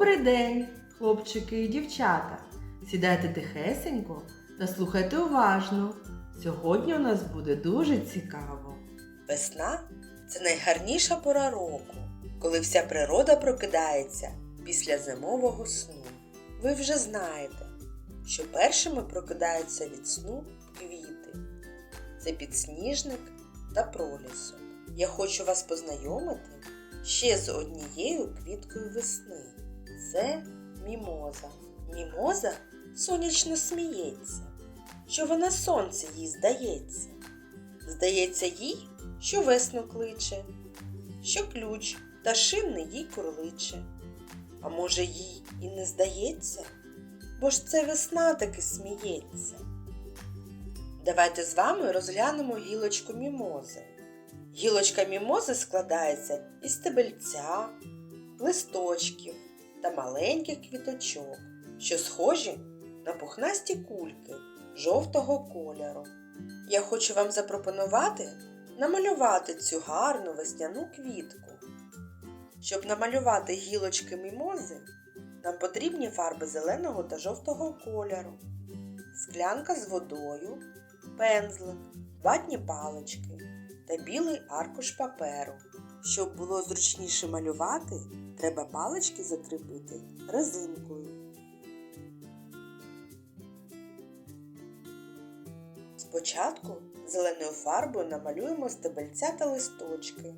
Добрий день, хлопчики і дівчата. Сідайте тихесенько та слухайте уважно. Сьогодні у нас буде дуже цікаво. Весна це найгарніша пора року, коли вся природа прокидається після зимового сну. Ви вже знаєте, що першими прокидаються від сну квіти. Це підсніжник та пролісок. Я хочу вас познайомити ще з однією квіткою весни. Це мімоза. Мімоза сонячно сміється, що вона сонце їй здається. Здається їй, що весну кличе, що ключ та шинний їй курличе. А може їй і не здається, бо ж це весна таки сміється. Давайте з вами розглянемо гілочку мімози. Гілочка мімози складається із стебельця, листочків та маленьких квіточок, що схожі на пухнасті кульки жовтого кольору. Я хочу вам запропонувати намалювати цю гарну весняну квітку. Щоб намалювати гілочки мімози, нам потрібні фарби зеленого та жовтого кольору, склянка з водою, пензлик, ватні палички та білий аркуш паперу. Щоб було зручніше малювати, треба палички закріпити резинкою. Спочатку зеленою фарбою намалюємо стебельця та листочки.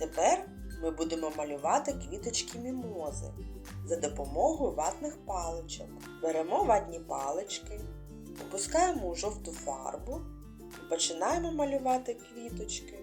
Тепер ми будемо малювати квіточки мімози за допомогою ватних паличок. Беремо ватні палички, опускаємо у жовту фарбу і починаємо малювати квіточки.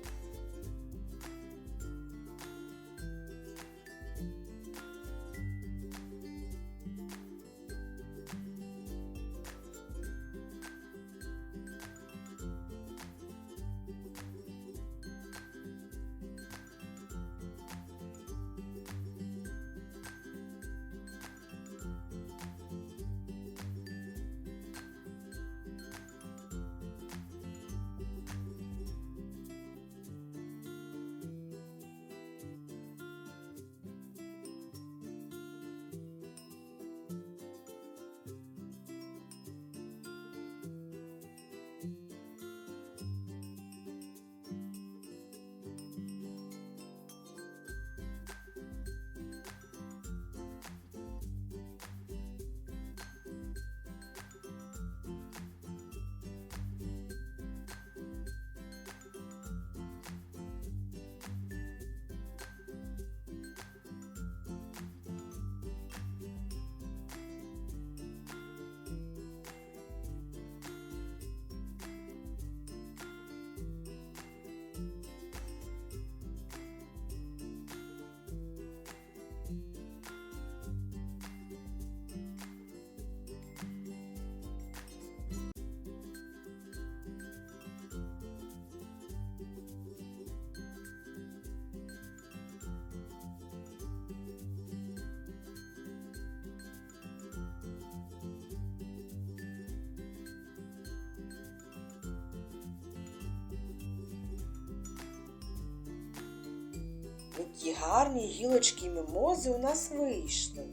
Які гарні гілочки мімози у нас вийшли.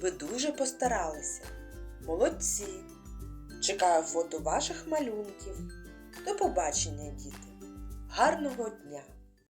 Ви дуже постаралися. Молодці! Чекаю фото ваших малюнків. До побачення, діти! Гарного дня!